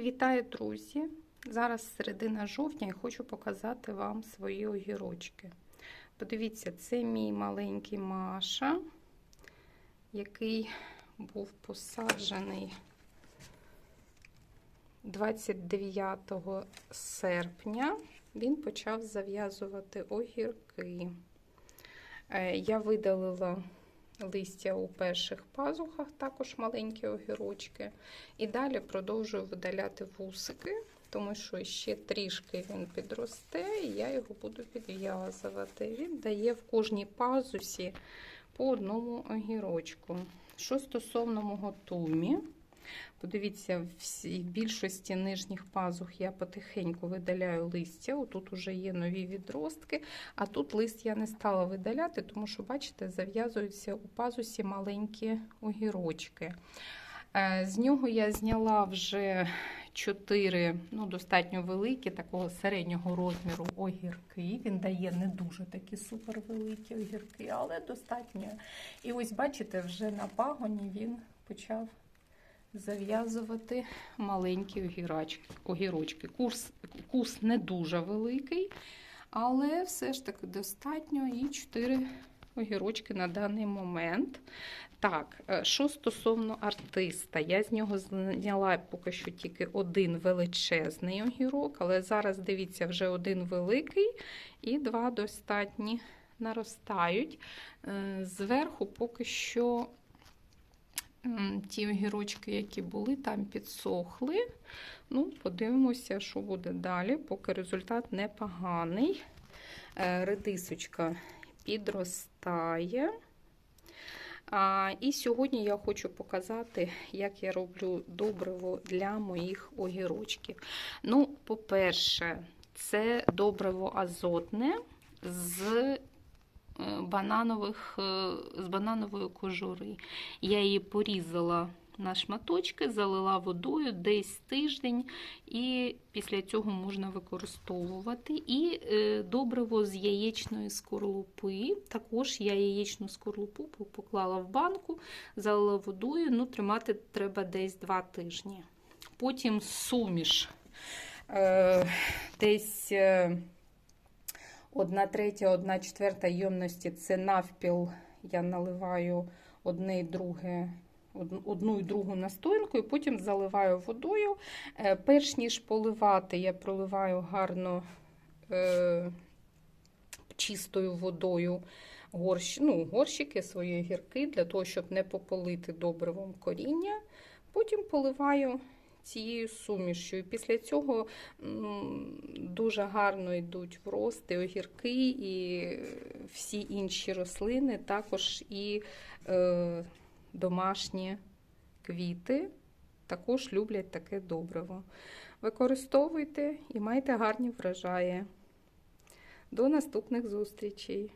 Вітаю, друзі! Зараз середина жовтня і хочу показати вам свої огірочки. Подивіться, це мій маленький Маша, який був посаджений 29 серпня. Він почав зав'язувати огірки. Е, Я видалила листя у перших пазухах, також маленькі огірочки. І далі продовжую видаляти вусики, тому що ще трішки він підросте, і я його буду підв'язувати. Він дає в кожній пазусі по одному огірочку. Що стосовно мого тумі, подивіться, в більшості нижніх пазух я потихеньку видаляю листя. Отут уже є нові відростки, а тут лист я не стала видаляти, тому що, бачите, зав'язуються у пазусі маленькі огірочки. З нього я зняла вже 4 ну, достатньо великі, такого середнього розміру огірки. Він дає не дуже такі супервеликі огірки, але достатньо. І ось, бачите, вже на пагоні він почав зав'язувати маленькі огірочки. Курс, курс не дуже великий, але все ж таки достатньо і 4 огірочки на даний момент. Так, що стосовно артиста, я з нього зняла поки що тільки один величезний огірок, але зараз, дивіться, вже один великий і два достатні наростають. Зверху поки що ті огірочки, які були, там підсохли. Ну, Подивимося, що буде далі, поки результат непоганий. Редисочка підростає. А, І сьогодні я хочу показати, як я роблю добриво для моїх огірочків. Ну, по-перше, це добриво азотне з бананових, з бананової кожури. Я її порізала на шматочки, залила водою десь тиждень, і після цього можна використовувати. І добриво з яєчної скорлупи. Також я яєчну скорлупу поклала в банку, залила водою, ну, тримати треба десь 2 тижні. Потім суміш. Десь одна третя, одна четверта ємності це навпіл. Я наливаю одне і друге одну і другу настоянку, і потім заливаю водою. Перш ніж поливати, я проливаю гарно е, чистою водою горщ, ну, горщики, свої гірки, для того, щоб не попалити добривом коріння. Потім поливаю цією сумішю. Після цього дуже гарно йдуть в рости огірки і всі інші рослини, також і е, домашні квіти також люблять таке добриво. Використовуйте і майте гарні врожаї. До наступних зустрічей!